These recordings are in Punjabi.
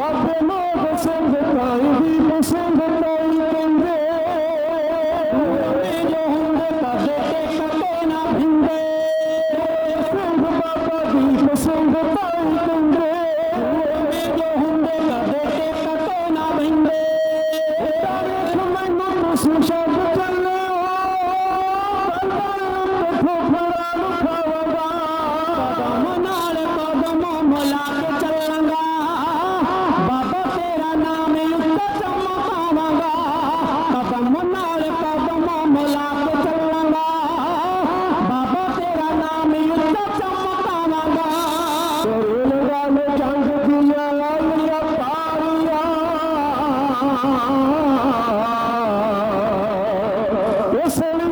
ਬਾਬੇ ਮੋਹ Barcelona.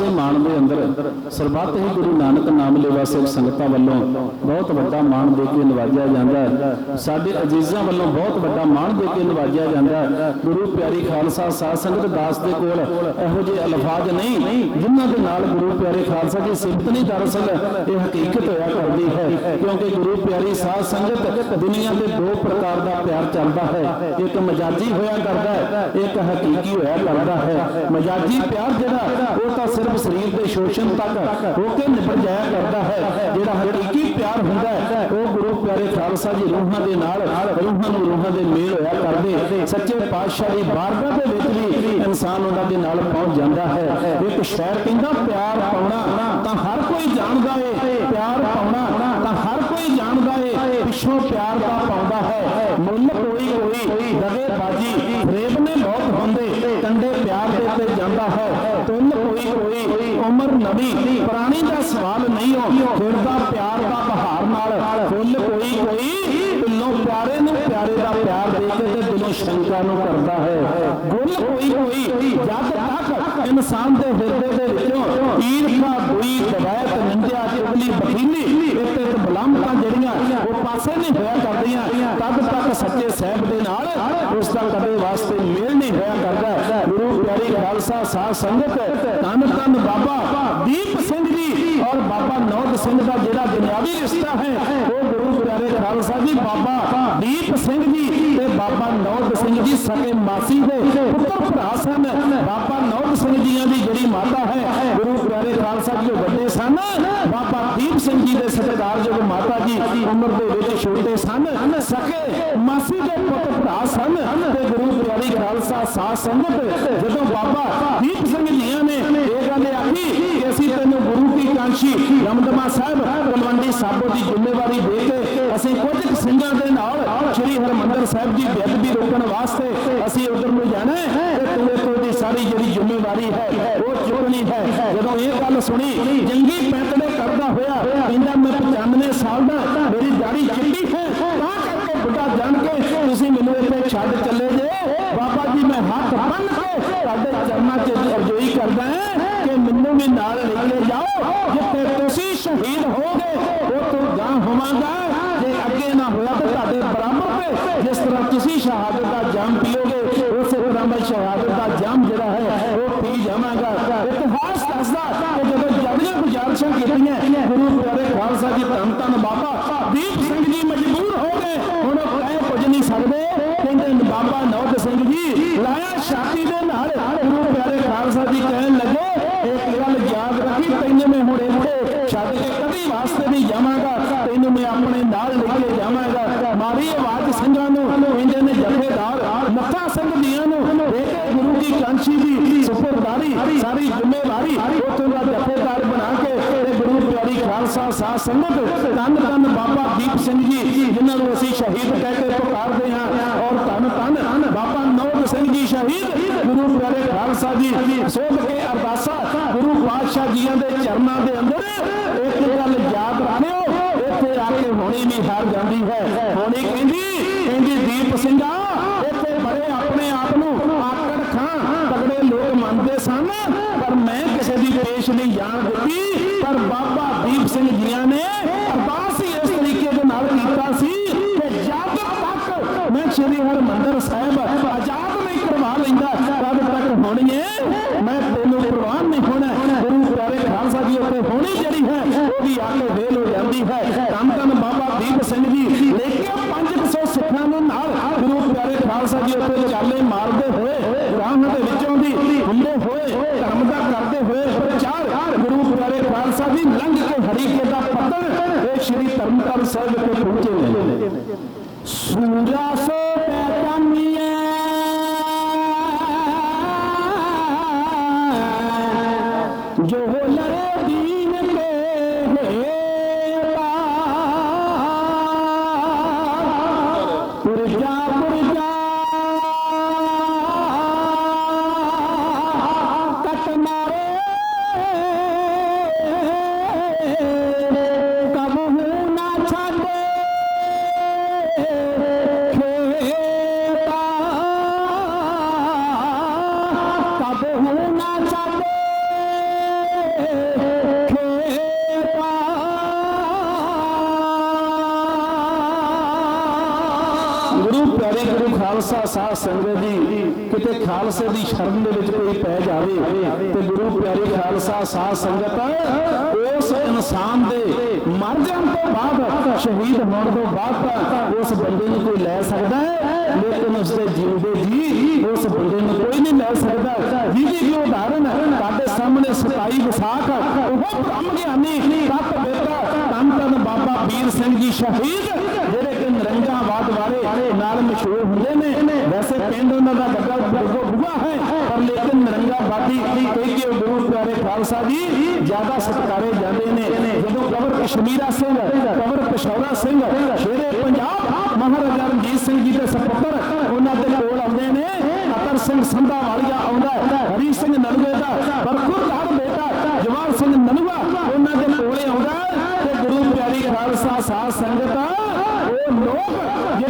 ਦੇ ਮਾਣ ਦੇ ਅੰਦਰ ਸਰਬੱਤ ਹੀ ਗੁਰੂ ਨਾਨਕ ਨਾਮ ਲੈਵਾ ਸਿੱਖ ਸੰਗਤਾਂ ਵੱਲੋਂ ਬਹੁਤ ਵੱਡਾ ਮਾਣ ਦੇ ਕੇ ਨਵਾਜਿਆ ਜਾਂਦਾ ਹੈ। ਸਾਡੇ ਅਜੀਜ਼ਾਂ ਵੱਲੋਂ ਬਹੁਤ ਵੱਡਾ ਮਾਣ ਦੇ ਕੇ ਨਵਾਜਿਆ ਜਾਂਦਾ ਹੈ। ਗੁਰੂ ਪਿਆਰੀ ਖਾਲਸਾ ਸਾਧ ਸੰਗਤ ਦਾਸ ਦੇ ਕੋਲ ਇਹੋ ਜਿਹੇ ਅਲਫਾਜ਼ ਨਹੀਂ, ਜਿਨ੍ਹਾਂ ਦੇ ਨਾਲ ਗੁਰੂ ਪਿਆਰੇ ਖਾਲਸਾ ਦੀ ਸਿਫਤ ਨਹੀਂ ਦਰਅਸਲ ਇਹ ਹਕੀਕਤ ਹੋਇਆ ਕਰਦੀ ਹੈ। ਕਿਉਂਕਿ ਗੁਰੂ ਪਿਆਰੀ ਸਾਧ ਸੰਗਤ ਦੁਨੀਆ ਦੇ ਦੋ ਪ੍ਰਕਾਰ ਦਾ ਪਿਆਰ ਚੱਲਦਾ ਹੈ। ਇੱਕ ਮਜਾਜੀ ਹੋਇਆ ਕਰਦਾ ਹੈ, ਇੱਕ ਹਕੀਕੀ ਹੋਇਆ ਕਰਦਾ ਹੈ। ਮਜਾਜੀ ਪਿਆਰ ਜਿਹੜਾ, ਉਹ ਤਾਂ ਸਿਰਫ ਸਰੀਰ ਦੇ ਸ਼ੋਸ਼ਣ ਤੱਕ ਹੋ ਕੇ ਨਿਬੜ ਜਾਇਆ ਕਰਦਾ ਹੈ? ਜਿਹੜਾ ਹਕੀਕੀ ਪਿਆਰ ਹੁੰਦਾ ਹੈ, ਉਹ ਗੁਰੂ ਪਿਆਰੇ ਖਾਲਸਾ ਜੀ ਰੂਹਾਂ ਦੇ ਨਾਲ, ਰੂਹਾਂ ਨੂੰ ਰੂਹਾਂ ਦੇ ਮੇਲ ਹੋਇਆ ਕਰਦੇ। ਸੱਚੇ ਪਾਤਸ਼ਾਹ ਦੀ ਬਾਰਗਾਹ ਦੇ ਵਿੱਚ ਵੀ ਇਨਸਾਨ ਉਹਨਾਂ ਦੇ ਨਾਲ ਪਹੁੰਚ ਜਾਂਦਾ ਹੈ। ਇੱਕ ਸ਼ਾਇਰ ਕਹਿੰਦਾ, ਪਿਆਰ ਪਾਉਣਾ ਤਾਂ ਹਰ ਕੋਈ ਜਾਣਦਾ ਏ। ਪਿਆਰ ਪਾਉਣਾ ਤਾਂ ਹਰ ਕੋਈ ਜਾਣਦਾ ਏ। ਪਿੱਛੋਂ ਪਿਆਰ ਦਾ ਪਾਉਂਦਾ ਹੈ। ਮੁੱਲ ਕੋਈ ਕੋਈ ਦਵੇ ਬਾਜੀ ਫਰੇਬ ਨੇ ਬਹੁਤ ਹੁੰਦੇ। ਕੰਡੇ ਪਿਆਰ ਦੇ ਉੱਤੇ ਜਾਂਦਾ ਹੈ। ਤੁਲ ਕੋਈ ਕੋਈ ਉਮਰ ਨਵੀਂ ਪੁਰਾਣੀ ਦਾ ਸਵਾਲ ਨਹੀਂ ਹੋ ਫਿਰਦਾ ਪਿਆਰ ਦਾ ਬਹਾਰ ਨਾਲ ਫੁੱਲ ਕੋਈ ਕੋਈ ਦਿਲੋਂ ਪਿਆਰੇ ਨੂੰ ਪਿਆਰੇ ਦਾ ਪਿਆਰ ਦੇ ਕੇ ਤੇ ਸ਼ੰਕਾ ਨੂੰ ਕਰਦਾ ਹੈ। ਗੁੱਲ ਕੋਈ ਕੋਈ ਜਦ ਤੱਕ ਇਨਸਾਨ ਦੇ ਹਿਰਦੇ ਦੇ ਵਿੱਚੋਂ ਈਰਖਾ ਦੁਈ ਦਵੈਤ, ਨਿੰਦਿਆ ਚੁਗਲੀ ਬਖੀਲੀ ਤੇ ਬਲੰਮਤਾਂ ਜਿਹੜੀਆਂ ਉਹ ਪਾਸੇ ਨਹੀਂ ਹੋਇਆ ਕਰਦੀਆਂ, ਤਦ ਤੱਕ ਸੱਚੇ ਸਹਿਬ ਦੇ ਨਾਲ ਉਸ ਦਾ ਕਦੇ ਵਾਸਤੇ ਮੇਲ ਨਹੀਂ ਹੋਇਆ ਕਰਦਾ। ਗੁਰੂ ਪਿਆਰੀ ਖਾਲਸਾ ਸਾਧ ਸੰਗਤ, ਧੰਨ ਧੰਨ ਬਾਬਾ ਦੀਪ ਸਿੰਘ ਜੀ ਔਰ ਬਾਬਾ ਨੌਦ ਸਿੰਘ ਦਾ ਜਿਹੜਾ ਦੁਨਿਆਵੀ ਰਿਸ਼ਤਾ ਹੈ, ਉਹ ਗੁਰੂ ਪਿਆਰੇ ਖਾਲਸਾ ਜੀ, ਬਾਬਾ ਦੀਪ ਸਿੰਘ ਜੀ ਤੇ ਬਾਬਾ ਨੌਦ ਸਿੰਘ ਜੀ ਸਕੇ ਮਾਸੀ ਦੇ ਪੁੱਤਰ ਭਰਾ ਸਨ। ਬਾਬਾ ਨੌਦ ਸਿੰਘ ਜੀਆਂ ਦੀ ਜਿਹੜੀ ਮਾਤਾ ਹੈ, ਗੁਰੂ ਪਿਆਰੇ ਖਾਲਸਾ ਜੀ ਵੱਡੇ ਸਨ। ਬਾਬਾ ਦੀਪ ਸਿੰਘ ਜੀ ਦੇ ਸਤਿਕਾਰਯੋਗ ਮਾਤਾ ਜੀ ਉਮਰ ਦੇ ਵਿੱਚ ਛੋਟੇ ਸਨ। ਸਕੇ ਮਾਸੀ ਦੇ ਪੁੱਤ ਭਰਾ ਸਨ ਤੇ ਗੁਰੂ ਪਿਆਰੀ ਖਾਲਸਾ ਸਾਧ ਸੰਗਤ, ਜਦੋਂ ਬਾਬਾ ਦੀਪ ਸਿੰਘ ਜੀਆਂ ਨੇ ਇਹ ਗੱਲ ਆਖੀ ਕਿ ਅਸੀਂ ਤੈਨੂੰ ਗੁਰੂ ਕੀ ਕਾਂਸ਼ੀ, ਰਮਦਮਾ ਸਾਹਿਬ, ਤਲਵੰਡੀ ਸਾਬੋ ਦੀ ਜ਼ਿੰਮੇਵਾਰੀ ਦੇ ਕੇ ਅਸੀਂ ਕੁਝ ਸਿੰਘਾਂ ਦੇ ਨਾਲ ਸ੍ਰੀ ਹਰਮੰਦਰ ਸਾਹਿਬ ਦੀ ਬੇਅਦਬੀ ਰੋਕਣ ਵਾਸਤੇ ਅਸੀਂ ਉਧਰ ਨੂੰ ਜਾਣਾ ਹੈ ਤੇ ਤੂੰ ਦੀ ਸਾਰੀ ਜਿਹੜੀ ਜ਼ਿੰਮੇਵਾਰੀ ਹੈ, ਉਹ ਚੁੱਕਣੀ ਹੈ। ਜਦੋਂ ਇਹ ਗੱਲ ਸੁਣੀ, ਜੰਗੀ ਪੈਂਤੜੇ ਕਰਦਾ ਹੋਇਆ ਕਹਿੰਦਾ, ਮੈਂ 95 ਸਾਲ ਦਾ, ਮੇਰੀ ਦਾੜੀ ਚਿੱਟੀ ਹੈ। ਤਾਂ ਕਰਕੇ ਬੁੱਢਾ ਜਾਣ ਕੇ ਤੁਸੀਂ ਮੈਨੂੰ ਇੱਥੇ ਛੱਡ ਚੱਲੇ ਜੇ। ਬਾਬਾ ਹੱਥ ਬੰਨ ਕੇ ਤੁਹਾਡੇ ਚਰਨਾਂ 'ਚ ਅਰਜ਼ੋਈ ਕਰਦਾ ਹਾਂ ਕਿ ਮੈਨੂੰ ਵੀ ਨਾਲ ਲੈ ਕੇ ਜਾਓ। ਜਿੱਥੇ ਤੁਸੀਂ ਸ਼ਹੀਦ ਹੋਗੇ ਉਹ ਤੋਂ ਗਾਂ ਹੋਵਾਂਗਾ। ਜੇ ਅੱਗੇ ਨਾ ਹੋਇਆ ਤਾਂ ਤੁਹਾਡੇ ਬਰਾਬਰ ਤੇ ਜਿਸ ਤਰ੍ਹਾਂ ਤੁਸੀਂ ਸ਼ਹਾਦਤ ਦਾ ਜਾਮ ਪੀਓਗੇ, ਉਸੇ ਤਰ੍ਹਾਂ ਮੈਂ ਸ਼ਹਾਦਤ ਦਾ ਜਾਮ ਜਿਹੜਾ ਹੈ, ਉਹ ਪੀ ਜਾਵਾਂਗਾ। ਇਤਿਹਾਸ ਦੱਸਦਾ ਕਿ ਜਦੋਂ ਜੱਦੀਆਂ ਗੁਜ਼ਾਰਿਸ਼ਾਂ ਕੀਤੀਆਂ, ਗੁਰੂ ਪਿਆਰੇ ਖਾਲਸਾ ਜੀ ਧੰਨ ਧੰਨ ਬਾਬਾ ਦੀਪ ਸਿੰਘ ਜੀ ਮਜਬੂਰ ਹੋ ਗਏ। ਹੁਣ ਉਹ ਕਹਿ ਕੁਝ ਨਹੀਂ ਸਕਦੇ। ਕਹਿੰਦੇ ਬਾਬਾ ਸਿੰਘ ਜੀ, ਲਾਇਆ ਛਾਤੀ ਦੇ ਨਾਲ। ਗੁਰੂ ਪਿਆਰੇ ਖਾਲਸਾ ਜੀ ਕਹਿਣ ਲੱਗੇ, ਇੱਕ ਗੱਲ ਯਾਦ ਰੱਖੀ, ਤੈਨੂੰ ਮੈਂ ਹੁਣ ਇੱਥੇ ਛੱਡ ਕੇ ਕਦੀ ਵਾਸਤੇ ਨਹੀਂ ਜਾਵਾਂਗਾ। ਤੈਨੂੰ ਮੈਂ ਆਪਣੇ ਨਾਲ ਲੈ ਕੇ ਜਾਵਾਂਗਾ। ਮਾਰੀ ਆਵਾਜ਼ ਸਿੰਘਾਂ ਨੂੰ ਕਹਿੰਦੇ ਨੇ ਜਥੇਦਾਰ ਮੱਥਾ ਸਿੰਘ ਦੀਆਂ ਨੂੰ ਦੇ ਗੁਰੂ ਦੀ ਕਾਂਸ਼ੀ ਦੀ ਸੁਪਰਦਾਰੀ, ਸਾਰੀ ਜ਼ਿੰਮੇਵਾਰੀ ਉੱਥੋਂ ਦਾ ਜਥੇਦਾਰ ਬਣਾ ਕੇ ਤੇ ਗੁਰੂ ਪਿਆਰੀ ਖਾਲਸਾ ਸਾਧ ਸੰਗਤ, ਧੰਨ ਧੰਨ ਬਾਬਾ ਦੀਪ ਸਿੰਘ ਜੀ, ਜਿਨ੍ਹਾਂ ਨੂੰ ਅਸੀਂ ਸ਼ਹੀਦ ਕਹਿ ਕੇ ਪੁਕਾਰਦੇ ਹਾਂ। ਔਰ ਧੰਨ ਧੰਨ ਬਾਬਾ ਨੌਦ ਸਿੰਘ ਜੀ ਸ਼ਹੀਦ, ਗੁਰੂ ਪਿਆਰੇ ਖਾਲਸਾ ਜੀ। ਸੋਧ ਕੇ ਅਰਦਾਸਾਂ ਗੁਰੂ ਪਾਤਸ਼ਾਹ ਜੀਆਂ ਦੇ ਚਰਨਾਂ ਦੇ ਅੰਦਰ ਇੱਕ ਗੱਲ ਯਾਦ ਰੱਖਿਓ, ਇੱਥੇ ਆ ਕੇ ਹੋਣੀ ਵੀ ਹਾਰ ਜਾਂਦੀ ਹੈ। ਹੋਣੀ ਕਹਿੰਦੀ ਕਹਿੰਦੀ ਦੀਪ ਸਿੰਘਾ ਇੱਥੇ ਬੜੇ ਆਪਣੇ ਆਪ ਨੂੰ ਆਕੜ ਖਾਂ ਤਗੜੇ ਲੋਕ ਮੰਨਦੇ ਸਨ ਪਰ ਮੈਂ ਕਿਸੇ ਦੀ ਪੇਸ਼ ਜਾਣ ਦਿੱਤੀ ਪਰ ਬਾਬਾ ਦੀਪ ਸਿੰਘ ਜੀਆਂ ਨੇ ਅਰਦਾਸ ਹੀ ਇਸ ਤਰੀਕੇ ਦੇ ਨਾਲ ਕੀਤਾ ਸੀ ਕਿ ਜਦ ਤੱਕ ਮੈਂ ਸ੍ਰੀ ਹਰਮੰਦਰ ਸਾਹਿਬ ਆਜ਼ਾਦ ਨਹੀਂ ਕਰਵਾ ਲੈਂਦਾ, ਤਦ ਤੱਕ ਹੋਣੀ ਹੈ ਮੈਂ ਤੈਨੂੰ ਪ੍ਰਵਾਨ ਨਹੀਂ ਹੋਣਾ। ਗੁਰੂ ਪਿਆਰੇ ਖਾਲਸਾ ਜੀ ਉੱਤੇ ਹੋਣੀ ਜਿਹੜੀ ਹੈ ਉਹਦੀ ਵੀ ਵੇਲ ਹੋ ਜਾਂਦੀ ਹੈ। ਧੰਨ ਧੰਨ ਬਾਬਾ ਦੀਪ ਸਿੰਘ ਜੀ ਲੈ ਕੇ 500 ਸਿੱਖਾਂ ਨੂੰ ਨਾਲ ਗੁਰੂ ਪਿਆਰੇ ਖਾਲਸਾ ਜੀ ਉੱਤੇ ਚਾਲੇ ਮਾਰਦੇ ਹੋਏ ਰਾਹ ਦੇ ਵਿੱਚੋਂ ਦੀ ਹੁੰਦੇ ਹੋਏ ਧਰਮ ਦਾ ਕਰਦੇ ਹੋਏ ਪ੍ਰਚਾਰ। ਗੁਰੂ ਪਿਆਰੇ ਖਾਲਸਾ ਜੀ ਲੰਘ ਕੇ ਹਰੀਕੇ ਦਾ ਪੱਤਨ ਇਹ ਸ਼੍ਰੀ ਧਰਮਪੁਰ ਸਾਹਿਬ ਤੇ ਪਹੁੰਚੇ ਨੇ। ਸੂਰਾ ਸਾਧ ਸੰਗਤ ਜੀ ਕਿਤੇ ਖਾਲਸੇ ਦੀ ਸ਼ਰਨ ਦੇ ਵਿੱਚ ਕੋਈ ਪੈ ਜਾਵੇ ਤੇ ਗੁਰੂ ਪਿਆਰੇ ਖਾਲਸਾ ਸਾਧ ਸੰਗਤ ਉਸ ਇਨਸਾਨ ਦੇ ਮਰ ਜਾਣ ਤੋਂ ਬਾਅਦ, ਸ਼ਹੀਦ ਹੋਣ ਤੋਂ ਬਾਅਦ ਤਾਂ ਉਸ ਬੰਦੇ ਨੂੰ ਕੋਈ ਲੈ ਸਕਦਾ ਹੈ? ਲੇਕਿਨ ਉਸ ਦੇ ਜਿਉਂਦੇ ਜੀ ਉਸ ਬੰਦੇ ਨੂੰ ਕੋਈ ਨਹੀਂ ਲੈ ਸਕਦਾ। ਜਿਹਦੀ ਕਿ ਉਦਾਹਰਨ ਤੁਹਾਡੇ ਸਾਹਮਣੇ 27 ਵਿਸਾਖ, ਉਹ ਬ੍ਰਹਮ ਗਿਆਨੀ ਤਤ ਬੇਟਾ ਧੰਨ ਧੰਨ ਬਾਬਾ ਵੀਰ ਸਿੰਘ ਜੀ ਸ਼ਹੀਦ ਜਿਹੜੇ ਕਿ ਨਰੰਗਾਬਾਦ ਵਾਲੇ ਨਾਲ ਮਸ਼ਹੂਰ ਹੁੰਦੇ ਨੇ ਵੈਸੇ ਪਿੰਡ ਉਹਨਾਂ ਦਾ ਗੱਗਾ ਬੁੱਗਾ ਬੁੱਗਾ ਹੈ ਪਰ ਲੇਕਿਨ ਨਰੰਗਾਬਾਦੀ ਕੋਈ ਕਿ ਉਹ ਗੁਰੂ ਪਿਆਰੇ ਖਾਲਸਾ ਜੀ ਜ਼ਿਆਦਾ ਸਤਿਕਾਰੇ ਜਾਂਦੇ ਨੇ ਜਦੋਂ ਕਬਰ ਕਸ਼ਮੀਰਾ ਸਿੰਘ ਕਬਰ ਪਿਸ਼ੌਰਾ ਸਿੰਘ ਸ਼ੇਰੇ ਪੰਜਾਬ ਮਹਾਰਾਜਾ ਰਣਜੀਤ ਸਿੰਘ ਜੀ ਦੇ ਸਪੁੱਤਰ ਉਹਨਾਂ ਦੇ ਕੋਲ ਆਉਂਦੇ ਨੇ ਅਤਰ ਸਿੰਘ ਸੰਧਾ ਵਾਲੀਆ ਆਉਂਦਾ ਹੈ, ਹਰੀ ਸਿੰਘ ਨਲਵੇ ਦਾ ਬਰਖੁਰਦਾਰ ਬੇਟਾ ਜਵਾਨ ਸਿੰਘ ਨਲਵਾ ਉਹਨਾਂ ਦੇ ਕੋਲੇ ਆਉਂਦਾ ਹੈ ਤੇ ਗੁਰੂ ਪਿਆਰੀ ਖਾਲਸਾ ਸਾਧ ਸੰਗਤ ਉਹ ਲੋਕ ਜਿਹੜੇ ਧਿਆਨ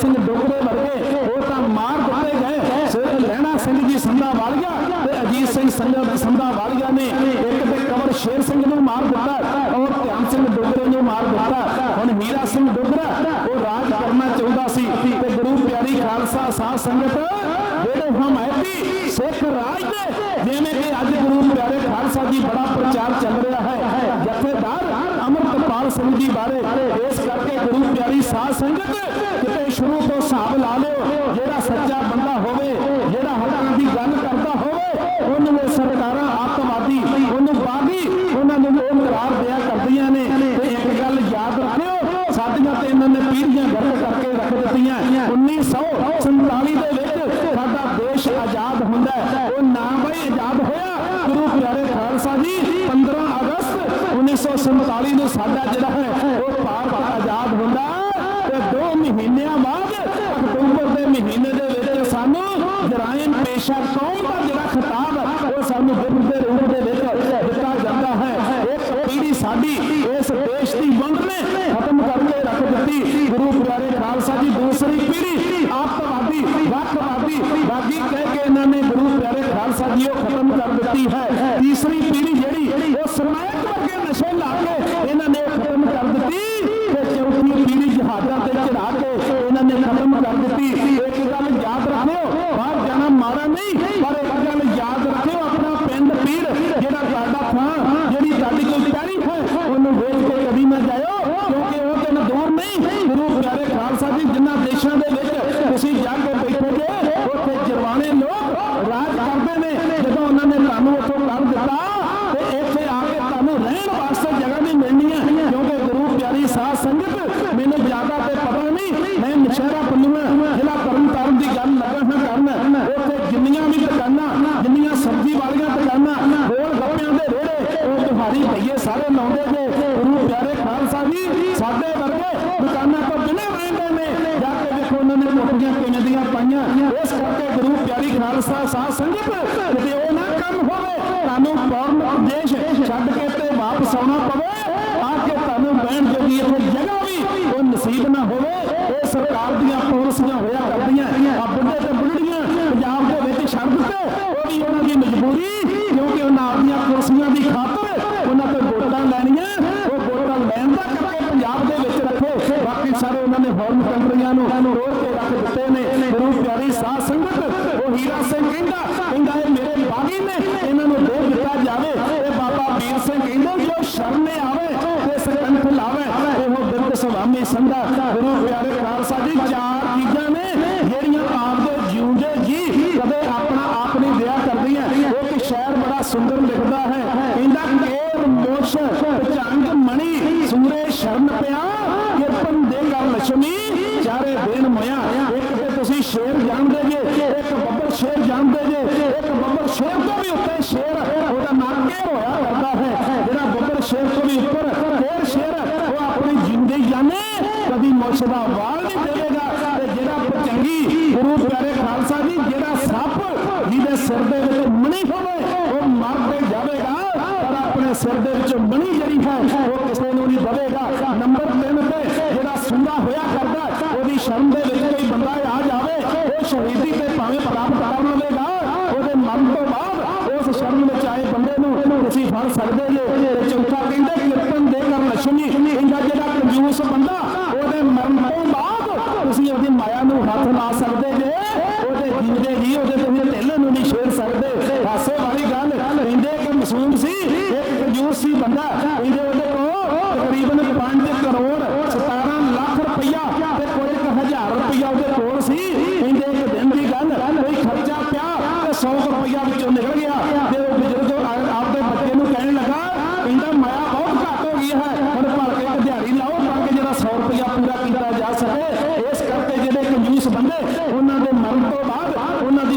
ਸਿੰਘ ਡੋਗਰੇ ਵਰਗੇ, ਉਹ ਤਾਂ ਮਾਰ ਦਿੱਤੇ ਗਏ। ਸਿਰ ਲੈਣਾ ਸਿੰਘ ਜੀ ਸੰਧਾ ਵਾਲੀਆ ਤੇ ਅਜੀਤ ਸਿੰਘ ਸੰਧਾ ਸੰਧਾ ਵਾਲੀਆ ਨੇ। ਇੱਕ ਤੇ ਕਮਰ ਸ਼ੇਰ ਸਿੰਘ ਨੂੰ ਮਾਰ ਦਿੱਤਾ ਔਰ ਧਿਆਨ ਸਿੰਘ ਡੋਗਰੇ ਨੂੰ ਮਾਰ ਦਿੱਤਾ। ਹੁਣ ਹੀਰਾ ਸਿੰਘ ਡੋਗਰਾ, ਉਹ ਰਾਜ ਕਰਨਾ ਚਾਹੁੰਦਾ ਸੀ ਤੇ ਗੁਰੂ ਪਿਆਰੀ ਖਾਲਸਾ ਸਾਧ ਸੰਗਤ, ਜਿਹੜੇ ਹਮਾਇਤੀ ਸਿੱਖ ਰਾਜ ਦੇ, ਜਿਵੇਂ ਕਿ ਅੱਜ ਗੁਰੂ ਪਿਆਰੇ ਖਾਲਸਾ ਜੀ ਬੜਾ ਪ੍ਰਚਾਰ ਚੱਲ ਰਿਹਾ ਹੈ। ਅਮਰਤਪਾਲ ਸਿੰਘ ਜੀ ਬਾਰੇ ਇਸ ਕਰਕੇ ਗੁਰੂ ਪਿਆਰੀ ਸਾਧ ਸੰਗਤ, ਕਿਤੇ ਸ਼ੁਰੂ ਤੋਂ ਹਿਸਾਬ ਲਾ ਲਿਓ, ਜਿਹੜਾ ਸੱਚਾ ਬੰਦਾ ਹੋਵੇ ਜਿਹੜਾ ਹੱਕਾਂ ਦੀ ਗੱਲ ਕਰਦਾ ਹੋਵੇ ਉਹਨੂੰ ਇਹ ਸਰਕਾਰਾਂ ਆਤਮਵਾਦੀ ਉਹਨੂੰ ਬਾਗੀ ਉਹਨਾਂ ਨੂੰ ਉਹ ਕਰਾਰ ਦਿਆ ਕਰਦੀਆਂ ਨੇ ਤੇ ਇੱਕ ਗੱਲ ਯਾਦ ਰੱਖਿਓ ਸਾਡੀਆਂ ਤੇ ਇਹਨਾਂ ਨੇ ਪੀੜ੍ਹੀਆਂ ਗਰਕ ਕਰਕੇ ਰੱਖ ਦਿੱਤੀਆਂ 1947 ਦੇ ਵਿੱਚ ਸਾਡਾ ਦੇਸ਼ ਆਜ਼ਾਦ ਹੁੰਦਾ ਹੈ। ਉਹ ਨਾ ਬਈ ਆਜ਼ਾਦ ਹੋਇਆ ਗੁਰੂ ਪਿਆਰੇ ਖਾਲਸਾ ਜੀ 15 ਅਗਸਤ 1947 ਨੂੰ ਸਾਡਾ ਜਿਹੜਾ ਹੈ, ਉਹ ਭਾਰਤ ਆਜ਼ਾਦ ਹੁੰਦਾ ਤੇ 2 ਮਹੀਨਿਆਂ ਬਾਅਦ ਅਕਤੂਬਰ ਦੇ ਮਹੀਨੇ ਦੇ ਵਿੱਚ ਸਾਨੂੰ ਜਰਾਇਮ ਪੇਸ਼ਾ ਕੌਮ ਦਾ ਜਿਹੜਾ ਖਿਤਾਬ ਉਹ ਸਾਨੂੰ ਗੁਰੂ ਦੇ ਰੂਪ ਦੇ ਵਿੱਚ ਦਿੱਤਾ ਜਾਂਦਾ ਹੈ। ਇੱਕ ਪੀੜ੍ਹੀ ਸਾਡੀ ਇਸ ਦੇਸ਼ ਦੀ ਵੰਡ ਨੇ ਖਤਮ ਕਰਕੇ ਰੱਖ ਦਿੱਤੀ। ਗੁਰੂ ਪਿਆਰੇ ਖਾਲਸਾ ਜੀ, ਦੂਸਰੀ ਪੀੜ੍ਹੀ ਆਤਮਵਾਦੀ ਵੱਖਵਾਦੀ, ਬਾਗੀ ਕਹਿ ਕੇ ਇਹਨਾਂ ਨੇ ਗੁਰੂ ਪਿਆਰੇ ਖਾਲਸਾ ਜੀ, ਉਹ ਖਤਮ ਕਰ ਦਿੱਤੀ ਹੈ। ਤੀਸਰੀ ਪੀੜੀ ਜਿਹੜੀ ਉਹ ਸਰਮਾਇਕ ਵਰਗੇ ਨਸ਼ੇ ਲਾ ਕੇ ਇਹਨਾਂ ਨੇ ਉਹ ਖਤਮ ਕਰ ਦਿੱਤੀ ਤੇ ਚੌਥੀ ਪੀੜ੍ਹੀ ਜਹਾਜ਼ਾਂ ਤੇ ਚੜਾ ਕੇ ਇਹਨਾਂ ਨੇ ਖਤਮ ਕਰ ਦਿੱਤੀ ਇੱਕ ਗੱਲ ਯਾਦ ਰੱਖਿਓ ਬਾਹਰ ਜਾਣਾ ਮਾੜਾ ਨਹੀਂ ਪਰ ਇੱਕ ਗੱਲ ਯਾਦ ਰੱਖਿਓ ਆਪਣਾ ਪਿੰਡ ਪੀਰ ਜਿਹੜਾ ਤੁਹਾਡਾ ਥਾਂ ਜਿਹੜੀ ਤੁਹਾਡੀ ਕੋਈ ਪੈਰੀ ਹੈ ਉਹਨੂੰ ਵੇਚ ਕੇ ਕਦੀ ਨਾ ਜਾਇਓ ਕਿਉਂਕਿ ਉਹ ਦਿਨ ਦੂਰ ਨਹੀਂ ਗੁਰੂ ਪਿਆਰੇ ਖਾਲਸਾ ਜੀ ਜਿਨ੍ਹਾਂ ਦੇਸ਼ਾਂ ਦੇ ਵਿੱਚ ਤੁਸੀਂ ਜਾ ਕੇ ਬੈਠੋਗੇ ਉੱਥੇ ਜਰਵਾਣੇ ਲੋਕ ਰਾਜ ਕਰਦੇ ਨੇ ਜਦੋਂ ਉਹਨਾਂ ਨੇ ਤੁਹਾਨੂੰ ਉੱਥੋਂ ਕਰ ਦਿੱਤਾ ਤੇ ਇੱਥੇ ਆ ਕੇ ਤੁਹਾਨੂੰ ਰਹਿਣ ਵਾਸਤੇ ਜਗ੍ਹਾ ਨਹੀਂ ਮਿਲਣੀ ਹੈ ਕਿਉਂਕਿ ਗੁਰੂ ਪਿਆਰੀ ਸਾਧ ਸੰਗਤ ਮੈਨੂੰ ਜ਼ਿਆਦਾ ਤੇ ਪਤਾ ਨਹੀਂ ਮੈਂ ਨਸ਼ਹਿਰਾ ਪੰਨੂਆ ਜ਼ਿਲ੍ਹਾ ਤਰਨਤਾਰਨ ਦੀ ਗੱਲ ਲੱਗਾ ਹਾਂ ਕਰਨ ਉੱਥੇ ਜਿੰਨੀਆਂ ਵੀ ਦੁਕਾਨਾਂ ਜਿੰਨੀਆਂ ਸਬਜ਼ੀ ਵਾਲੀਆਂ ਦੁਕਾਨਾਂ ਗੋਲ ਗੱਪਿਆਂ ਦੇ ਰੇੜੇ ਉਹ ਤੁਹਾਡੀ ਭਈਏ ਸਾਰੇ ਲਾਉਂਦੇ ਨੇ ਗੁਰੂ ਪਿਆਰੇ ਖਾਲਸਾ ਜੀ ਸਾਡੇ ਵਰਗੇ ਦੁਕਾਨਾਂ ਤੋਂ ਬਿਨੇ ਰਹਿੰਦੇ ਨੇ ਜਾ ਕੇ ਦੇਖੋ ਉਹਨਾਂ ਨੇ ਕੋਠੀਆਂ ਕਿਵੇਂ ਦੀਆਂ ਪਾਈਆਂ ਇਸ ਕਰਕੇ ਗੁਰੂ ਪਿਆਰੀ ਖਾਲਸਾ ਸਾਧ ਸੰਗਤ ਕਿਤੇ ਉਹ ਨਾ ਕੰਮ ਹੋਵੇ ਤੁਹਾਨੂੰ ਪੌਰਨ ਉਪਦੇਸ਼ ਛੱਡ ਕੇ ਤੇ ਵਾਪਸ ਆਉਣਾ ਪਵੇ ਆ ਕੇ ਤੁਹਾਨੂੰ ਬਹਿਣ ਜੋਗੀ ਇੱਥੇ ਜਗ੍ਹਾ ਵੀ ਉਹ ਨਸੀਬ ਨਾ ਹੋਵੇ ਇਹ ਸਰਕਾਰ ਦੀਆਂ ਪਾਲਿਸੀਆਂ ਹੋਇਆ ਕਰਦੀਆਂ ਆ ਬੁੱਢੇ ਤੇ ਬੁੱਢੜੀਆਂ ਪੰਜਾਬ ਦੇ ਵਿੱਚ ਛੱਡ ਦਿੱਤੇ ਉਹ ਵੀ ਉਹਨਾਂ ਦੀ ਮਜਬੂਰੀ ਕਿਉਂਕਿ ਉਹਨਾਂ ਆਪਣੀਆਂ ਕੁਰਸੀਆਂ ਦੀ ਖਾਤਰ ਉਹਨਾਂ ਤੋਂ ਵੋਟਾਂ ਲੈਣੀਆਂ ਉਹ ਵੋਟਾਂ ਲੈਣ ਦਾ ਕਰਕੇ ਪੰਜਾਬ ਦੇ ਵਿੱਚ ਰੱਖੇ ਬਾਕੀ ਸਾਰੇ ਉਹਨਾਂ ਨੇ ਫੌਰਨ ਕੰਟਰੀਆਂ ਨੂੰ ਰੋਕ ਕੇ ਰੱਖ ਦਿੱਤੇ ਨੇ ਗੁਰੂ ਪਿਆਰੀ ਸਾਧ ਸੰਗਤ ਉਹ ਹੀਰਾ ਸਿੰਘ ਕਹਿੰਦਾ ਕਹਿੰਦਾ ਇਹ ਮੇਰੇ ਬਾਗੀ ਨੇ, ਇਹਨਾਂ ਨੂੰ ਦੇ ਦਿੱਤਾ ਜਾਵੇ। ਇਹ ਬਾਬਾ ਵੀਰ ਸਿੰਘ ਕਹਿੰਦਾ, ਜੋ ਸ਼ਰਨੇ ਆਵੇ ਤੇ ਸਰਕੰਠ ਲਾਵੇ ਇਹੋ ਬਿਰਧ ਸੁਭਾਮੀ ਸੰਧਾ, ਗੁਰੂ ਪਿਆਰੇ ਖਾਲਸਾ ਜੀ, ਚਾਰ ਚੀਜ਼ਾਂ ਨੇ ਜਿਹੜੀਆਂ ਆਪ ਦੇ ਜਿਉਂਦੇ ਜੀ ਕਦੇ ਆਪਣਾ ਆਪ ਨਹੀਂ ਦਿਆ ਕਰਦੀਆਂ ਇੱਕ ਸ਼ਾਇਰ ਬੜਾ ਸੁੰਦਰ ਲਿਖਦਾ ਹੈ ਕਹਿੰਦਾ ਕੇਰ ਮੋਸ਼ ਚੰਗ ਮਣੀ ਸੂਰੇ ਸ਼ਰਨ ਪਿਆ ਕਿਰਪਨ ਦੇ ਕਰ ਲక్ష్ਮੀ ਚਾਰੇ ਬੇਨ ਮੋਇਆ ਇੱਕ ਤੇ ਤੁਸੀਂ ਸ਼ੇਰ ਜਾਣਦੇ ਜੇ ਇੱਕ ਬੱਬਰ ਸ਼ੇਰ ਜਾਣਦੇ ਜੇ ਇੱਕ ਬੱਬਰ ਸ਼ੇਰ ਤੋਂ ਵੀ ਉੱਤੇ ਸ਼ੇਰ, ਉਹਦਾ ਨਾਮ ਕੇਰ ਹੋਇਆ ਕਰਦਾ ਹੈ? ਜਿਹੜਾ ਬੱਬਰ ਸ਼ੇਰ ਤੋਂ ਵੀ ਉੱਪਰ ਕੇਰ ਸ਼ੇਰ, ਉਹ ਆਪਣੀ ਜਿੰਦਗੀ ਜਾਣੇ ਕਦੀ ਮੁੱਛ ਦਾ ਵਾਲ ਨਹੀਂ ਦੇਵੇਗਾ। ਤੇ ਜਿਹੜਾ ਚੰਗੀ ਗੁਰੂ ਪਿਆਰੇ ਖਾਲਸਾ ਜੀ, ਜਿਹੜਾ ਸੱਪ ਜਿਹਦੇ ਸਿਰ ਦੇ ਵਿੱਚ ਮਣੀ ਹੋਵੇ, ਉਹ ਮਰ ਤੇ ਜਾਵੇਗਾ। ਪਰ ਆਪਣੇ ਸਿਰ ਦੇ ਵਿੱਚ ਮਣੀ ਜਿਹੜੀ ਹੈ, ਉਹ ਕਿਸੇ ਨੂੰ ਨਹੀਂ ਦਵੇਗਾ। ਨੰਬਰ 3 ਤੇ ਜਿਹੜਾ ਸੁੰਦਾ ਹੋਇਆ ਕਰਦਾ ਉਹਦੀ ਸ਼ਰਮ ਦੇ ਵਿੱਚ ਕੋਈ ਬੰਦਾ ਆ ਜਾਵੇ ਉਹ ਸ਼ਹੀਦੀ ਤੇ ਭਾਵੇਂ ਪ੍ਰਾਪਤ ਕਰ ਲਵੇਗਾ ਉਹਦੇ ਮਰਨ ਤੋਂ ਬਾਅਦ ਉਸ ਸ਼ਰਮ ਵਿੱਚ ਆਏ ਬੰਦੇ ਨੂੰ ਤੁਸੀਂ ਫੜ ਸਕਦੇ ਜੇ ਤੇ ਚੌਥਾ ਕਹਿੰਦੇ ਕੀਰਤਨ ਦੇ ਕਰ ਲక్ష్ਮੀ ਕਹਿੰਦਾ ਜਿਹੜਾ ਕੰਜੂਸ ਬੰਦਾ ਉਹਦੇ ਮਰਨ ਤੋਂ ਬਾਅਦ ਤੁਸੀਂ ਉਹਦੀ ਮਾਇਆ ਨੂੰ ਹੱਥ ਲਾ ਸਕਦੇ ਜੇ ਜੀ ਉਹਦੇ ਤੁਸੀਂ ਢਿੱਲ ਨੂੰ ਨਹੀਂ ਛੇੜ ਸਕਦੇ ਹਾਸੇ ਵਾਲੀ ਗੱਲ ਕਹਿੰਦੇ ਕਿ ਮਾਸੂਮ ਸੀ ਇੱਕ ਕੰਜੂਸ ਸੀ ਬੰਦਾ ਕਹਿੰਦੇ ਉਹਦੇ ਕੋਲ ਤਕਰੀਬਨ 5 ਕਰੋੜ 17 ਲੱਖ ਰੁਪਈਆ ਤੇ ਕੁਝ ਕੁ ਹਜ਼ਾਰ ਰੁਪਈਆ ਉਹਦੇ ਕੋਲ ਸੀ ਕਹਿੰਦੇ ਇੱਕ ਦਿਨ ਦੀ ਗੱਲ ਕੋਈ ਖਰਚਾ ਪਿਆ ਤੇ 100 ਰੁਪਈਆ ਵਿੱਚੋਂ ਨਿਕਲ ਗਿਆ ਤੇ ਉਹ ਬਜ਼ੁਰਗ ਆ- ਆਪਦੇ ਬੱਚੇ ਨੂੰ ਕਹਿਣ ਲੱਗਾ ਕਹਿੰਦਾ ਮਾਇਆ ਬਹੁਤ ਘੱਟ ਹੋ ਗਈ ਹੈ ਹੁਣ ਭਰ ਕੇ ਇੱਕ ਦਿਹਾੜੀ ਲਾਓ ਤਾਂ ਕਿ ਜਿਹੜਾ 100 ਰੁਪਈਆ ਪੂਰਾ ਕੀਤਾ ਜਾ ਸਕੇ ਇਸ ਕਰਕੇ ਜਿਹੜੇ ਕੰਜੂਸ ਬੰਦੇ ਉਹਨਾਂ ਦੇ ਮਰਨ ਤੋਂ ਬਾਅਦ ਉਹਨਾਂ ਦੀ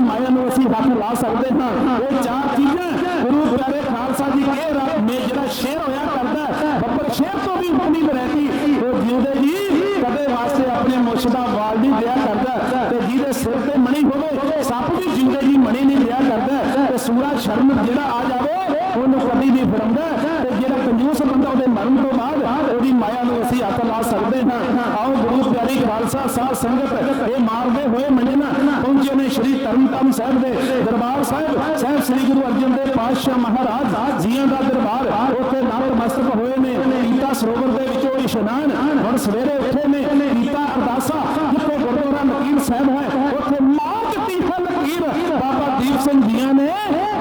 ਮਾਇਆ ਲਾ ਸਕਦੇ ਹਾਂ। ਇਹ ਚਾਰ ਚੀਜ਼ਾਂ ਗੁਰੂ ਪਿਆਰੇ ਖਾਲਸਾ ਜੀ ਕੇ ਰਾਤ ਮੇ ਜਿਹੜਾ ਸ਼ੇਰ ਹੋਇਆ ਕਰਦਾ ਬੱਬਰ ਸ਼ੇਰ ਤੋਂ ਵੀ ਹੁਕਮੀ ਵੈਰਾਈਟੀ ਉਹ ਜਿਉਂਦੇ ਜੀ, ਕਦੇ ਵਾਸਤੇ ਆਪਣੇ ਮੁੱਛ ਦਾ ਵਾਲ ਨਹੀਂ ਦਿਆ ਕਰਦਾ ਤੇ ਜਿਹਦੇ ਸਿਰ ਤੇ ਮਣੀ ਹੋਵੇ, ਸੱਪ ਵੀ ਜਿਉਂਦੇ ਜੀ, ਮਣੀ ਨਹੀਂ ਦਿਆ ਕਰਦਾ ਤੇ ਸੂਰਾ ਸ਼ਰਮ ਜਿਹੜਾ ਆ ਜਾਵੇ, ਉਹਨੂੰ ਕਦੀ ਨਹੀਂ ਫੜਾਉਂਦਾ ਤੇ ਜਿਹੜਾ ਕੰਜੂਸ ਬੰਦਾ ਉਹਦੇ ਮਰਨ ਤੋਂ ਬਾਅਦ ਉਹਦੀ ਮਾਇਆ ਨੂੰ ਅਸੀਂ ਹੱਥ ਲਾ ਸਕਦੇ ਹਾਂ ਆਓ ਗੁਰੂ ਪਿਆਰੀ ਖਾਲਸਾ ਸਾਧ ਸੰਗਤ, ਇਹ ਮਾਰਦੇ ਹੋਏ ਮੰਨਣਾ ਪਹੁੰਚੇ ਨੇ ਸ਼੍ਰੀ ਤਰਨਤਾਰਨ ਸਾਹਿਬ ਦੇ ਦਰਬਾਰ ਸਾਹਿਬ। ਸਾਹਿਬ ਸ੍ਰੀ ਗੁਰੂ ਅਰਜਨ ਦੇਵ ਪਾਤਸ਼ਾਹ ਮਹਾਰਾਜ ਜੀਆਂ ਦਾ ਦਰਬਾਰ, ਉੱਥੇ ਨਤਮਸਤਕ ਹੋਏ ਨੇ। ਗੀਤਾ ਸਰੋਵਰ ਦੇ ਵਿੱਚੋਂ ਇਸ਼ਨਾਨ, ਹੁਣ ਸਵੇਰੇ ਉੱਠੇ ਨੇ। ਗੀਤਾ ਅਰਦਾਸਾ, ਜਿੱਥੇ ਗੁਰਦੁਆਰਾ ਨਕੀਰ ਸਾਹਿਬ ਹੈ, ਉੱਥੇ ਮਾਂ ਦਿੱਤੀ ਲਕੀਰ ਬਾਬਾ ਦੀਪ ਸਿੰਘ ਜੀਆਂ ਨੇ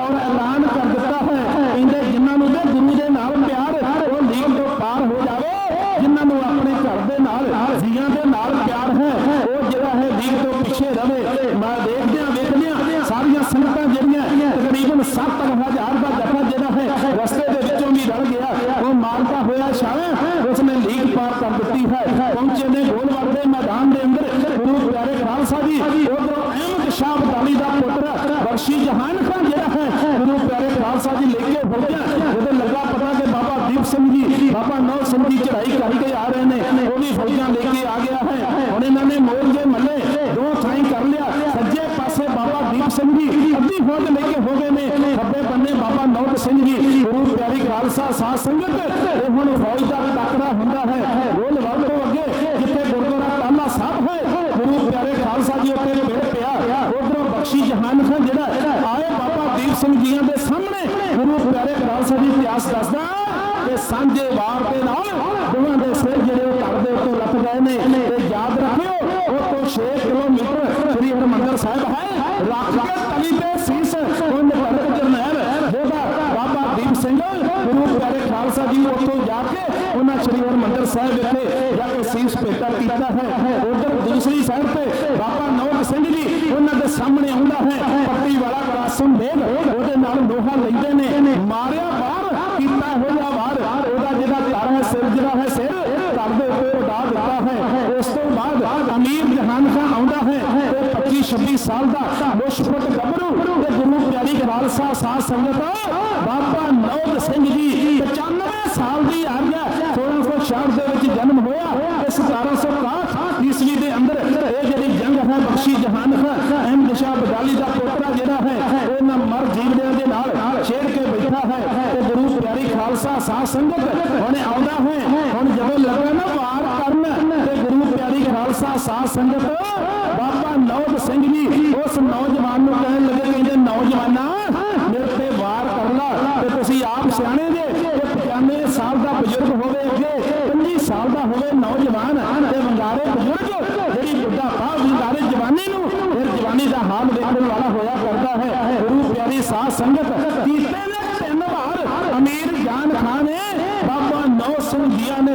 ਔਰ ਐਲਾਨ ਕਰ ਦਿੱਤਾ ਹੈ ਕਹਿੰਦੇ ਜਿਨ੍ਹਾਂ ਨੂੰ ਤੇ ਗੁਰੂ ਦੇ ਨਾਲ ਪਿਆਰ ਉਹ ਲੀਨ ਤੋਂ ਪਾਰ ਹੋ ਜਾਵੇ ਜਿਨ੍ਹਾਂ ਨੂੰ ਆਪਣੇ ਘਰ ਦੇ ਨਾਲ ਜੀਆਂ ਦੇ ਨਾਲ ਪਿਆਰ ਹੈ ਉਹ ਜਿਹੜਾ ਹੈ ਲੀਨ ਤੋਂ ਪਿੱਛੇ ਰਵੇ ਮੈਂ ਦੇਖਦਿਆਂ ਵੇਖਦਿਆਂ ਸਾਰੀਆਂ ਸੰਗਤਾਂ ਜਿਹੜੀਆਂ ਤਕਰੀਬਨ 7000 ਦਾ ਜਥਾ ਜਿਹੜਾ ਹੈ ਰਸਤੇ ਦੇ ਵਿੱਚੋਂ ਵੀ ਰਲ ਗਿਆ ਉਹ ਮਾਰਦਾ ਹੋਇਆ ਛਾਵੇਂ ਉਸਨੇ ਲੀਕ ਦਿੱਤੀ ਹੈ। ਪਹੁੰਚੇ ਨੇ ਗੋਲਵਾਲ ਦੇ ਮੈਦਾਨ ਦੇ ਅੰਦਰ। ਗੁਰੂ ਪਿਆਰੇ ਖਾਲਸਾ ਜੀ, ਉਧਰੋਂ ਅਹਿਮਦ ਸ਼ਾਹ ਬਦਾਲੀ ਦਾ ਪੁੱਤਰ ਬਖਸ਼ੀ ਜਹਾਨ ਖਾਨ ਜਿਹੜਾ ਹੈ, ਗੁਰੂ ਪਿਆਰੇ ਖਾਲਸਾ ਜੀ ਲੈ ਕੇ ਹੋ ਗਿਆ। ਜਦੋਂ ਲੱਗਾ ਪਤਾ ਕਿ ਬਾਬਾ ਦੀਪ ਸਿੰਘ ਜੀ, ਬਾਬਾ ਨੌ ਸਿੰਘ ਜੀ ਚੜਾਈ ਕਰਕੇ ਆ ਰਹੇ ਨੇ, ਉਹ ਵੀ ਫੌਜਾਂ ਲੈ ਕੇ ਆ ਗਿਆ ਹੈ। ਹੁਣ ਇਹਨਾਂ ਨੇ ਮੋਰਜੇ ਮੱਲੇ ਦੋ ਥਾਈਂ ਕਰ ਲਿਆ। ਸੱਜੇ ਪਾਸੇ ਬਾਬਾ ਦੀਪ ਸਿੰਘ ਜੀ, ਅੱਧੀ ਫੌਜ ਲੈ ਕੇ ਹੋ ਗਏ ਨੇ। ਖੱਬੇ ਬੰਨੇ ਬਾਬਾ ਨੌਤ ਸਿੰਘ ਜੀ, ਗੁਰੂ ਪਿਆਰੀ ਖਾਲਸਾ ਸਾਧ ਸੰਗਤ। ਇਹ ਹੁਣ ਫੌਜ ਦਾ ਟੱਕਰਾ ਹੁੰਦਾ ਹੈ ਰੋਲ ਵੱਲ ਤੋਂ ਅੱਗੇ ਜਿੱਥੇ ਗੁਰਦੁਆਰਾ ਤਾਲਾ ਸਾਹਿਬ ਹੈ ਗੁਰੂ ਪਿਆਰੇ ਖਾਲਸਾ ਜੀ ਉੱਤੇ ਪਿੜ ਪਿਆ ਉਧਰੋਂ ਬਖਸ਼ੀ ਜਿਹੜਾ ਆਏ ਬਾਬਾ ਦੀਪ ਸਿੰਘ ਜੀਆਂ ਦੇ ਸਾਹਮਣੇ, ਗੁਰੂ ਪਿਆਰੇ ਖਾਲਸਾ ਜੀ ਇਤਿਹਾਸ ਦੱਸਦਾ ਕਿ ਸਾਂਝੇ ਵਾਰ ਦੇ ਨਾਲ ਦੋਵਾਂ ਦੇ ਸਿਰ ਜਿਹੜੇ ਉਹ ਧੜ ਦੇ ਉੱਤੇ ਲੱਥ ਗਏ ਨੇ। ਤੇ ਯਾਦ ਰੱਖਿਓ ਉਹ ਤੋਂ 6 ਕਿਲੋਮੀਟਰ ਸ੍ਰੀ ਹਰਮੰਦਰ ਸਾਹਿਬ ਹੈ। ਰੱਖ ਕੇ ਤਲੀ ਤੇ ਸੀਸ ਉਹਨੇ ਭਗਤ ਜਰਨੈਲ ਜਿਹੜਾ ਬਾਬਾ ਦੀਪ ਸਿੰਘ, ਗੁਰੂ ਪਿਆਰੇ ਖਾਲਸਾ ਜੀ ਉੱਥੋਂ ਜਾ ਕੇ ਉਹਨਾਂ ਸ੍ਰੀ ਹਰਮੰਦਰ ਸਾਹਿਬ ਵਿਖੇ ਜਾ ਕੇ ਸੀਸ ਭੇਟਾ ਕੀਤਾ ਹੈ ਉਧਰ ਦੂਸਰੀ ਸਾਈਡ ਤੇ ਬਾਬਾ ਨੌਕ ਸਿੰਘ ਜੀ ਉਹਨਾਂ ਦੇ ਸਾਹਮਣੇ ਆਉਂਦਾ ਹੈ ਪੱਟੀ ਵਾਲਾ ਉਹਦੇ ਨਾਲ ਲੋਹਾ ਲੈਂਦੇ ਨੇ। ਮਾਰਿਆ ਬਾਹਰ, ਕੀਤਾ ਹੋਇਆ ਬਾਹਰ। ਉਹਦਾ ਜਿਹੜਾ ਧੜ ਹੈ, ਸਿਰ ਜਿਹੜਾ ਹੈ, ਸਿਰ ਧੜ ਦੇ ਉੱਤੇ ਉਡਾ ਦਿੱਤਾ ਹੈ। ਉਸ ਤੋਂ ਬਾਅਦ ਅਮੀਰ ਜਹਾਨ ਖਾਨ ਆਉਂਦਾ ਹੈ ਤੇ 25 26 ਸਾਲ ਦਾ ਮੁਸ਼ਫਕ ਗੱਭਰੂ ਤੇ ਗੁਰੂ ਪਿਆਰੀ ਖਾਲਸਾ ਸਾਧ ਸੰਗਤ, ਬਾਬਾ ਨੌਦ ਸਿੰਘ ਜੀ 95 ਸਾਲ ਦੀ ਆਗਿਆ 1666 ਦੇ ਵਿੱਚ ਜਨਮ ਹੋਇਆ। ਤੇ 1761 ਈਸਵੀ ਦੇ ਅੰਦਰ ਇਹ ਜਿਹੜੀ ਜੰਗ ਹੈ, ਬਖਸ਼ੀ ਜਹਾਨ ਖਾਨ ਅਹਿਮਦ ਸ਼ਾਹ ਬਦਾਲੀ ਦਾ ਪੋਤਰਾ ਜਿਹੜਾ ਹੈ ਮਰ ਜੀਵਦਿਆਂ ਦੇ ਨਾਲ ਛੇੜ ਕੇ ਬੈਠਾ ਹੈ ਤੇ ਗੁਰੂ ਪਿਆਰੀ ਖਾਲਸਾ ਸਾਧ ਸੰਗਤ ਹੁਣ ਆਉਂਦਾ ਹੈ। ਹੁਣ ਜਦੋਂ ਲੱਗਾ ਨਾ ਵਾਰ ਕਰਨ ਤੇ ਗੁਰੂ ਪਿਆਰੀ ਖਾਲਸਾ ਸਾਧ ਸੰਗਤ, ਬਾਬਾ ਨੌਦ ਸਿੰਘ ਜੀ ਉਸ ਨੌਜਵਾਨ ਨੂੰ ਕਹਿਣ ਲੱਗੇ ਕਹਿੰਦੇ, ਨੌਜਵਾਨਾ, ਮੇਰੇ ਤੇ ਵਾਰ ਕਰ ਲਾ ਤੇ ਤੁਸੀਂ ਆਪ ਸਿਆਣੇ ਜੇ ਤੇ 95 ਸਾਲ ਦਾ ਬਜ਼ੁਰਗ ਹੋਵੇ ਅੱਗੇ 25 ਸਾਲ ਦਾ ਹੋਵੇ ਨੌਜਵਾਨ ਤੇ ਵੰਗਾਰੇ ਬਜ਼ੁਰਗ, ਜਿਹੜੀ ਬੁੱਢਾ ਪਾ ਵੰਗਾਰੇ ਜਵਾਨੀ ਨੂੰ, ਫਿਰ ਜਵਾਨੀ ਦਾ ਹਾਲ ਵੇਖਣ ਵਾਲਾ ਹੋਇਆ ਕਰਦਾ ਹੈ। ਗੁਰੂ ਪਿਆਰੀ ਸਾਧ ਸੰਗਤ, ਕੀਤੇ ਨੇ ਤਿੰਨ ਵਾਰ ਅਮੀਰ ਜਾਨ ਖਾਨ ਨੇ ਬਾਬਾ ਨੌ ਸਿੰਘ ਜੀਆ ਨੇ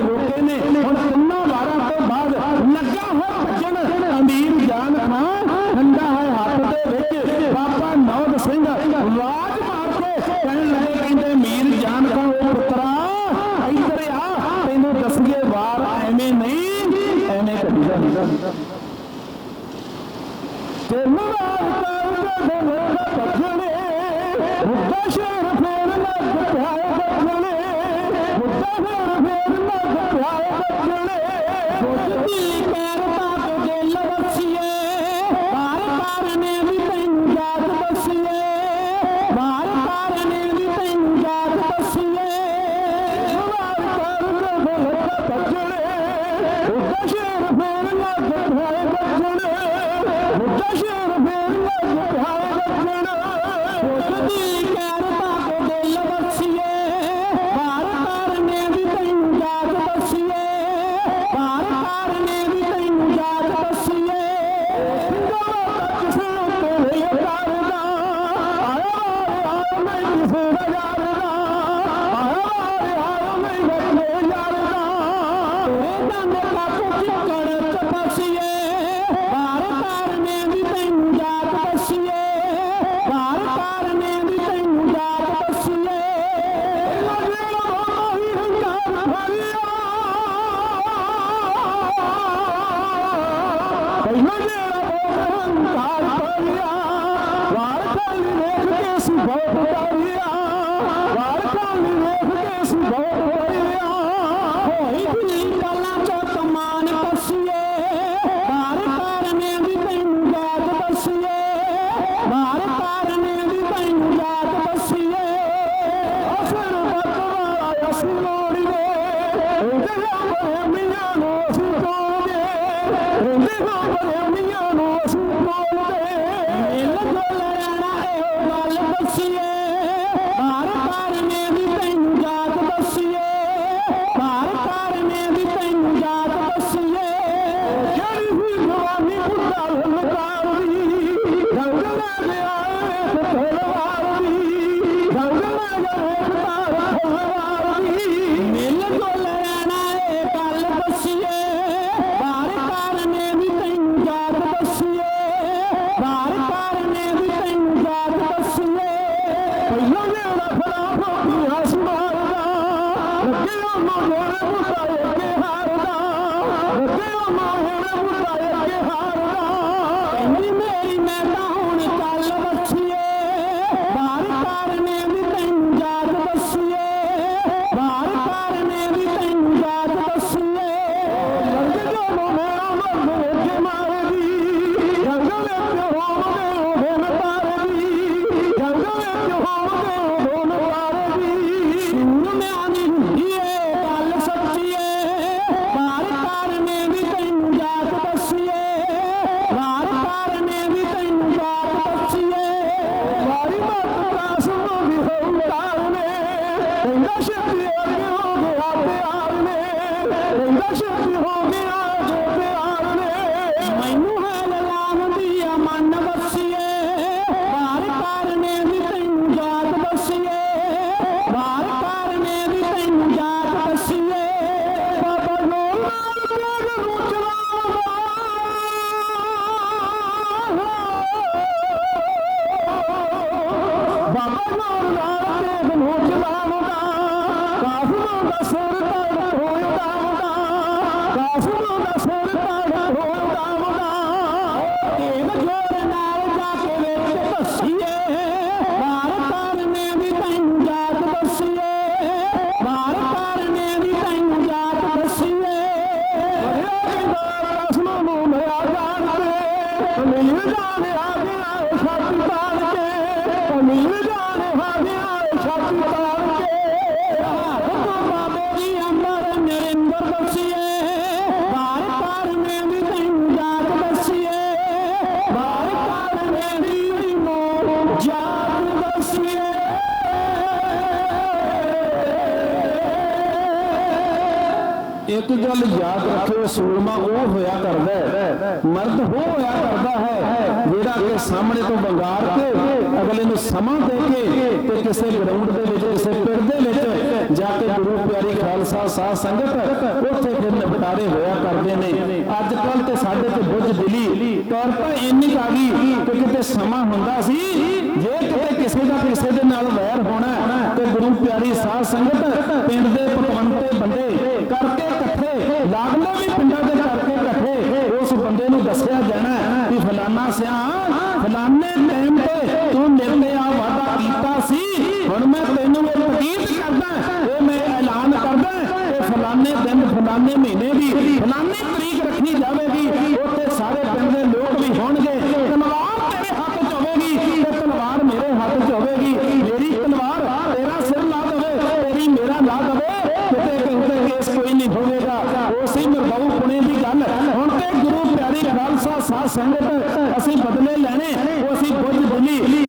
ਸੂਰਮਾ ਉਹ ਹੋਇਆ ਕਰਦਾ ਹੈ। ਮਰਦ ਉਹ ਹੋਇਆ ਕਰਦਾ ਹੈ ਜਿਹੜਾ ਕਿ ਸਾਹਮਣੇ ਤੋਂ ਬੰਗਾਰ ਕੇ, ਅਗਲੇ ਨੂੰ ਸਮਾਂ ਦੇ ਕੇ ਤੇ ਕਿਸੇ ਗਰਾਊਂਡ ਦੇ ਵਿੱਚ, ਕਿਸੇ ਪਿੰਡ ਦੇ ਵਿੱਚ ਜਾ ਕੇ ਗੁਰੂ ਪਿਆਰੀ ਖਾਲਸਾ ਸਾਧ ਸੰਗਤ ਉੱਥੇ ਫਿਰ ਨਿਪਟਾਰੇ ਹੋਇਆ ਕਰਦੇ ਨੇ। ਅੱਜ ਕੱਲ ਤੇ ਸਾਡੇ ਤੇ ਬੁੱਝ ਦਿਲੀ। ਤੌਰ ਇੰਨੀ ਆ ਗਈ ਕਿ ਕਿਤੇ ਸਮਾਂ ਹੁੰਦਾ ਸੀ। ਜੇ ਕਿਤੇ ਕਿਸੇ ਦਾ ਕਿਸੇ ਦੇ ਨਾਲ ਵੈਰ ਹੋਣਾ ਤੇ ਗੁਰੂ ਪਿਆਰੀ ਸਾਧ ਸੰਗਤ ਪਿੰਡ ਦੇ ਪਤਵੰਤੇ ਬੰਦੇ ਕਰਕੇ ਬੰਦੇ ਨੂੰ ਦੱਸਿਆ ਜਾਣਾ ਕਿ ਫਲਾਨਾ ਸਿਆ, ਫਲਾਨੇ ਟਾਈਮ ਤੇ ਤੂੰ ਮੇਰੇ ਤੇ ਆ ਵਾਦਾ ਕੀਤਾ ਸੀ। ਹੁਣ ਮੈਂ ਤੈਨੂੰ ਇਹ ਤਕੀਦ ਕਰਦਾ, ਇਹ ਮੈਂ ਐਲਾਨ ਕਰਦਾ, ਇਹ ਫਲਾਨੇ ਦਿਨ, ਫਲਾਨੇ ਮਹੀਨੇ ਦੀ ਸੰਗਤ ਅਸੀਂ ਬਦਲੇ ਲੈਣੇ ਉਹ ਅਸੀਂ ਬੁੱਝ ਬੁੱਲੀ